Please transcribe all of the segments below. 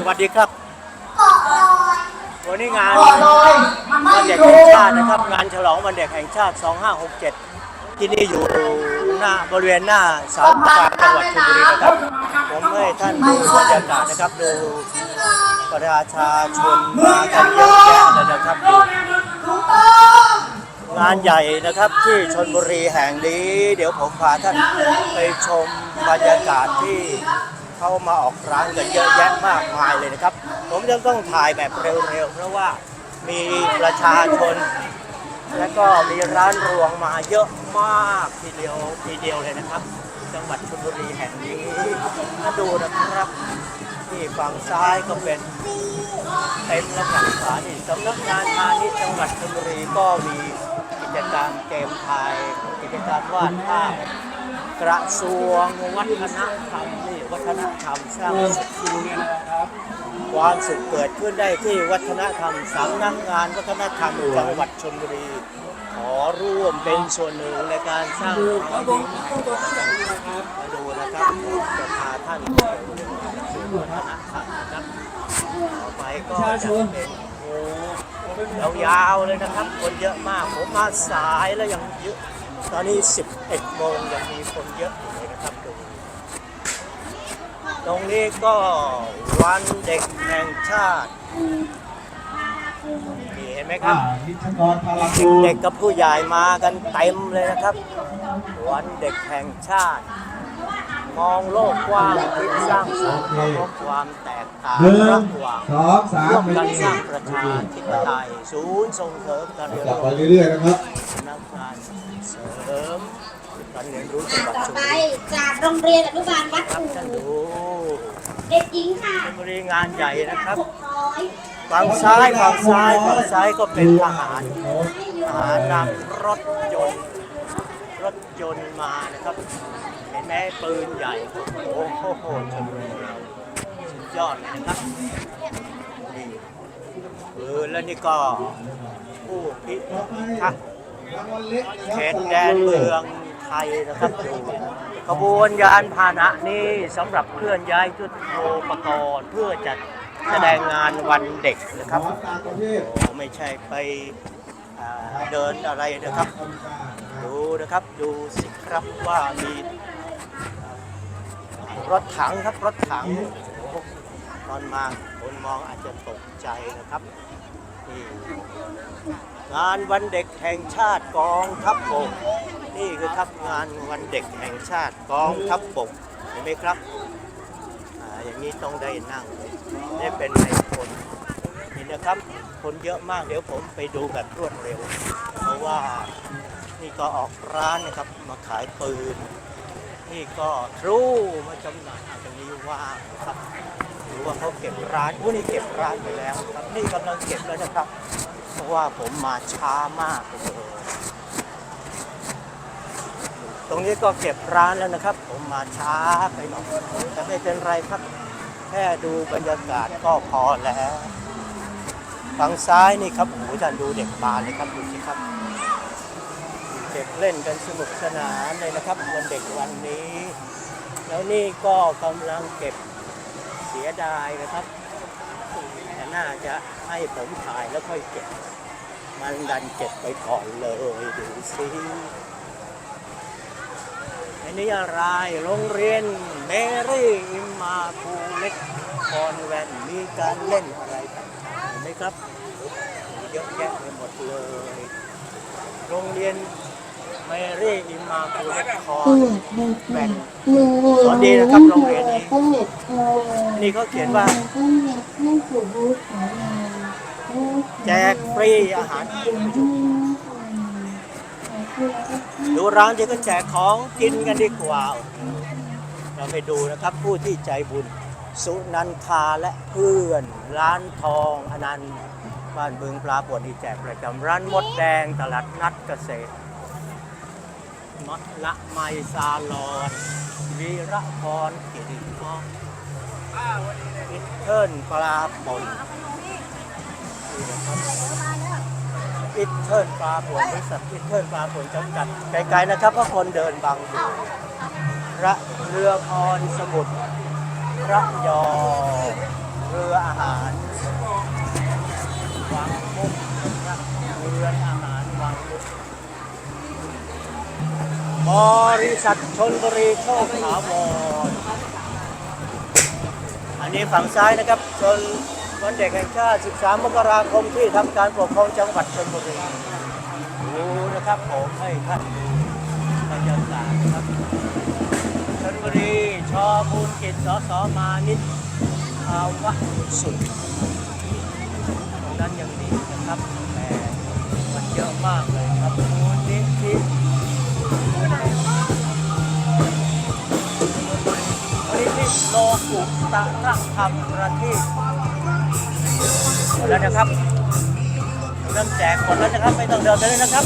สวัสดีครับวันนี้งานวันเด็กแห่งชาตินะครับ งานฉลองวันเด็กแห่งชาติ 2567 ที่นี่อยู่หน้าบริเวณหน้าศาลกลางจังหวัดชลบุรีนะครับ ผมให้ท่านดูบรรยากาศนะครับดูประชาชนมากันเยอะแยะเลยนะครับงานใหญ่นะครับที่ชนบุรีแห่งนี้ เดี๋ยวผมพาท่านไปชมบรรยากาศที่ เขามาออกร้านกันเยอะแยะมากมายเลยนะครับ ผมจะต้องถ่ายแบบเร็วๆเพราะว่ามีประชาชน และก็มีร้านรวงมาเยอะมากทีเดียวทีเดียวเลยนะครับ จังหวัดชลบุรีแห่งนี้ถ้าดูนะครับที่ฝั่งซ้ายก็เป็นเต็มและฝั่งขวานี่สำนักงานพาณิชย์จังหวัดชลบุรีก็มีกิจการเกมไทยกิจการวาดภาพกระทรวงวัฒนธรรม วัฒนธรรมสร้างสุขีนะครับความสุขเกิดขึ้นได้ที่วัฒนธรรมสำนักงานวัฒนธรรมจังหวัดชลบุรี ขอร่วมเป็นส่วนหนึ่งในการสร้างความดีมาดูนะครับจะพาท่านไปดูสู่วัฒนธรรมนะครับต่อไปก็จะเป็นโอ้ยาวเลยนะครับ คนเยอะมากผมมาสายแล้วยังเยอะตอนนี้ 11โมงยังมีคนเยอะอยู่เลยนะครับดู ตรงนี้ก็วันเด็กแห่งชาตินี่เห็นไหมครับ นิชกรพารากูลเด็กกับผู้ใหญ่มากันเต็มเลยนะครับ วันเด็กแห่งชาติ มองโลกกว้างคิดสร้างสรรค์เคารพความแตกต่างหนึ่งระหว่างสองสามร่วมไปกันนี่สร้างประชาธิปไตยศูนย์ส่งเสริมการเรียนกลับไปรู้เรื่อยๆนะครับ พนักงานเสริม การเรียนรู้จังหวัดต่อชลไปบุรีจากโรงเรียนอนุบาลวัดครับอู่ท่านดูเด็กหญิงค่ะชลบุรีงานใหญ่นะครับหกร้อยฝั่งซ้ายฝั่งซ้ายฝั่งซ้ายก็เป็นทหารทหารนำรถยนต์ รถยนต์มานะครับ เห็นไหมปืนใหญ่ โอ้โหชลบุรีเราสุดยอดเลยนะครับนี่ปืนแล้วนี่ก็ผู้พิทักษ์เขตแดนเมืองไทยนะครับดูขบวนยานพาหนะนี่สำหรับเคลื่อนย้ายยุทโธปกรณ์เพื่อจัดแสดงงานวันเด็กนะครับโอ้ไม่ใช่ไปอ่าเดินอะไรนะครับ ดูนะครับดูสิครับว่ามีรถถังครับรถถังโอ้โหตอนมาคนมองอาจจะตกใจนะครับ งานวันเด็กแห่งชาติกองทัพบกนี่คือครับงานวันเด็กแห่งชาติกองทัพบกเห็นไหมครับออย่างนี้ต้องได้นั่งได้เป็นในายพลนี่นะครับ คนเยอะมากเดี๋ยวผมไปดูแบบรวดเร็ว เพราะว่านี่ก็ออกร้านนะครับมาขายปืน นี่ก็ทรูมาจำหน่ายอาจจะมีว่างครับ รือว่าเขาเก็บร้านอู้นี่เก็บร้านไปแล้วครับนี่กำลังเก็บแล้วนะครับ เพราะว่าผมมาช้ามากเลยตรงนี้ก็เก็บร้านแล้วนะครับ ผมมาช้าไปหน่อยแต่ไม่เป็นไรครับ แค่ดูบรรยากาศก็พอแล้วฝั่งซ้ายนี่ครับโอ้โหท่านดูเด็กบานเลยครับดูสิครับเด็กเล่นกันสนุกสนานเลยนะครับวันเด็กวันนี้ แล้วนี่ก็กำลังเก็บ สียดายนะครับแต่น่าจะให้ผมถ่ายแล้วค่อยเก็บ มันดันเก็บไปก่อนเลยดูสิอันนี้อะไรโรงเรียนเมรี่อิมมาภูเล็กคอนแวนมีการเล่นอะไรต่างๆเห็นไหมครับเยอะแยะไปหมดเลย โรงเรียนเมรี่อิมมาภูเล็กคอนแวนสวัสดีนะครับโรงเรียนนี้ นี่เขาเขียนว่า แจกฟรีอาหารดูร้านที่ก็แจกของกินกันดีกว่า เราไปดูนะครับผู้ที่ใจบุญ สุนันทาและเพื่อน ร้านทองอนันต์บ้านบึงปลาปวดที่แจกประจำร้านมดแดงตลาดนัดเกษตรมัละไมซาลอนวีระพรกิติมอ งอิทเทิร์นปลาป่นบอิทเทิร์นปลาผลบริษัทอิทเทิร์นปลาผลจำกัดไกลๆนะครับเพราะคนเดินบางพระเรือพรสมุทรพระยอเรืออาหารวังมุกเรืออาหารวังมุกบริษัทชนบุรีโชคถาวรอั นี้ฝั่งซ้ายนะครับชนวันเด็กแห่งชาติ 13 มกราคมที่ทำการปกครองจังหวัดชนบุรีดูนะครับผมให้ท่านดูบรรยากาศนะครับชนบุรีชอบูนกิจสสมานิดภาวะสุดตรงนั้นยังดีนะครับแต่มันเยอะมากเลย กุตระธรรมประทศหมดแล้วนะครับเริ่มแจกหมดแล้วนะครับ ไม่ต้องเดินเลยนะครับ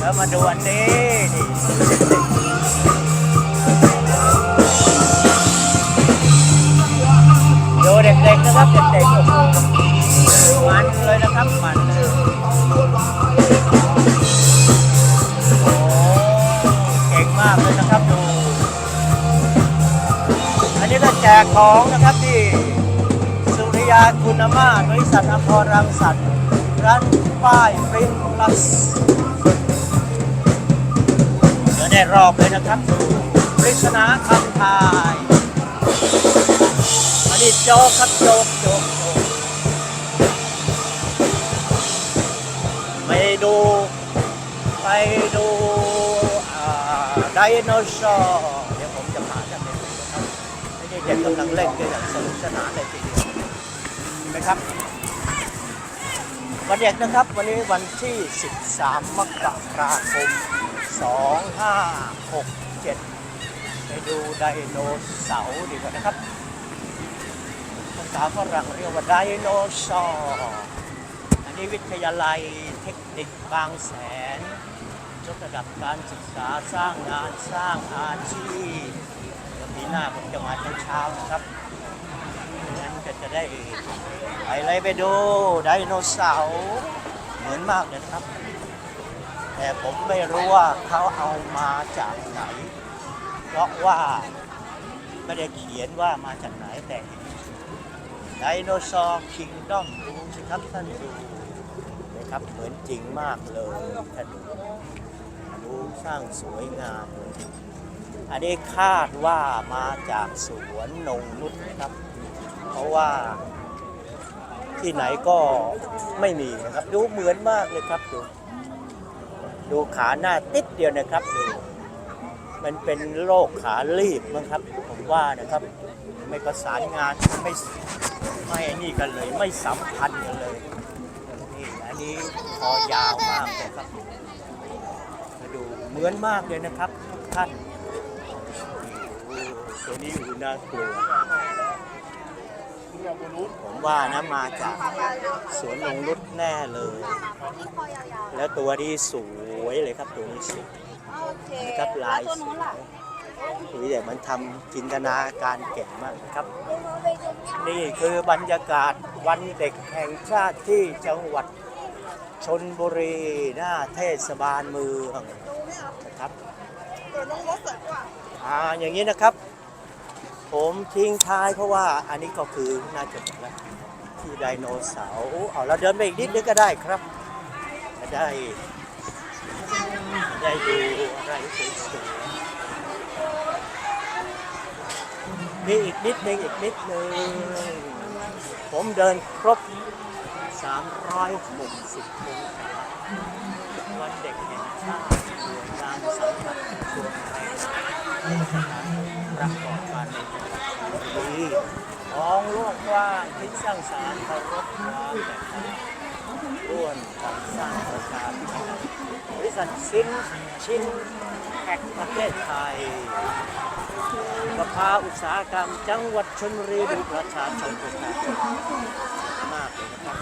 แล้วมาดูอันนี้นี่เด็กๆดูเด็กๆนะครับเด็กๆมันเลยนะครับมัน แจกของนะครับที่สุริยาคุณมาศบริษัทอภรรังสรรค์ร้านป้ายปริ้นพลัสเดี๋ยวได้รอบเลยนะครับดูปริศนาคำทายอันนี้โจกครับโจกโจกโจกไปดู ไปดูไดโนเสาร์ ด้เด็กกำลังเล่นกันอย่างสนุกสนานเลยทีเดียวนไหมครับ วันเด็กนะครับวันนี้วันที่ 13 มกราคม 2567 ไปดูไดโนเสาร์ดีกว่านะครับภาษาฝรั่งเรียกว่าไดโนเสาร์อันนี้วิทยาลัยเทคนิคบางแสนยกระดับการศึกษาสร้างงานสร้างอาชีพ ปีหน้าผมจะมาเช้าๆนะครับงั้นก็จะได้ไปเลยไปดูไดโนเสาร์เหมือนมากเลยนะครับ แต่ผมไม่รู้ว่าเขาเอามาจากไหน เพราะว่าไม่ได้เขียนว่ามาจากไหนแต่ไดโนเสาร์คิงดอมดูสิครับท่านดูนะครับเหมือนจริงมากเลยท่านดูดูสร้างสวยงามเลย อันนี้คาดว่ามาจากสวนนงนุษนะครับ เพราะว่าที่ไหนก็ไม่มีนะครับ ดูเหมือนมากเลยครับดูดูขาหน้าติดเดียวนะครับดูมันเป็นโรคขาลีบมั้งครับ ผมว่านะครับ ไม่ประสานงานไม่ไม่อ้นี่กันเลย ไม่สัมพันธ์กันเลยนี่อันนี้คอยาวมากเลยครับมาดูเหมือนมากเลยนะครับทุกท่าน ตัวนี้ดูน่ากลัวผมว่านะมาจากสวนนงนุษแน่เลย แล้วตัวนี้สวยเลยครับตัวนี้สวยนะครับลายสวยนี่แต่มันทำจินตนาการเก่งมากนะครับ นี่คือบรรยากาศวันเด็กแห่งชาติที่จังหวัดชนบุรีหน้าเทศบาลเมืองนะครับอ่าอย่างนี้นะครับ ผมทิ้งท้ายเพราะว่าอันนี้ก็คือน่าจะหมดแล้วที่ไดโนเสาร์เอาเราเดินไปอีกนิดนึงก็ได้ครับจะได้ได้ดูอะไรสวยๆมีอีกนิดนึงอีกนิดนึงผมเดินครบ 360องศาวันเด็กแห่งชาติสวนงานสังกัดกระทรวงแรงงานป ระกอบการในจังหวัดชลบุรีของโลกกว้างคิดสร้างสรรค์เคารพความแตกต่างร่วมกันสร้างประชาธิปไตยบริษัทซินชินแท็กประเทศไทยสภาอุตสาหกรรมจังหวัดชลบุรีดูประชาชนประชาชนมากเลยนะครับ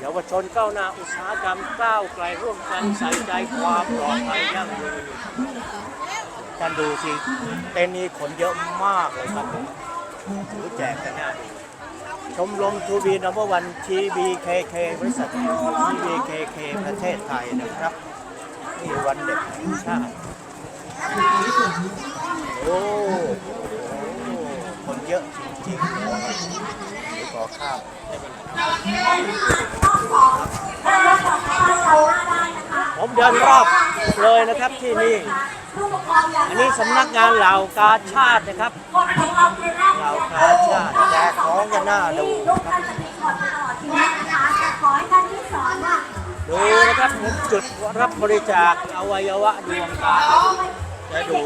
เยาวชนก้าวหน้าอุตสาหกรรมก้าวไกลร่วมกันใส่ใจความปลอดภัยยั่งยืน ท่านดูสิเต็นท์นี้ขนเยอะมากเลยครับถือแจกกันหน้าดูชมรมทูบีนัมเบอร์วันทีบีเคเคบริษัททีบีเคเคประเทศไทยนะครับนี่วันเด็กแห่งชาติโอ้คนเยอะจริงๆขอข้าวผมเดินรอบเลยนะครับที่นี่ อันนี้สำนักงานเหล่ากาชาตินะครับเหล่ากาชาติแจกของกันหน้าดูครับดูนะครับจุดรับบริจาคอวัยวะดวงตาจะดู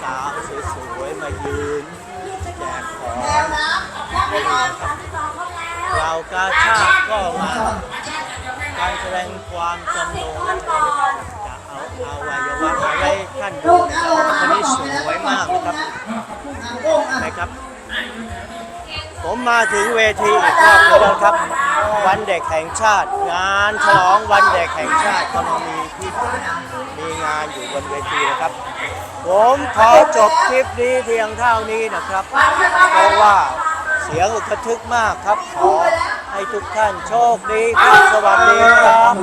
สาวๆสวยๆมายืนแจกของเหล่ากาชาติก็มาการแสดงความจำนงจะเอาอวัยวะมาให้ท่านดูคนนี้สวยมากนะครับนะครับ ผมมาถึงเวทีอีกรอบหนึงแล้วครับ วันเด็กแห่งชาติ งานฉลองวันเด็กแห่งชาติกำลังมีที่มีงานอยู่บนเวทีนะครับ ผมขอจบคลิปนี้เพียงเท่านี้นะครับ เพราะว่าเสียงอึกระทึกมากครับขอให้ทุกท่านโชคดีครับ สวัสดีครับ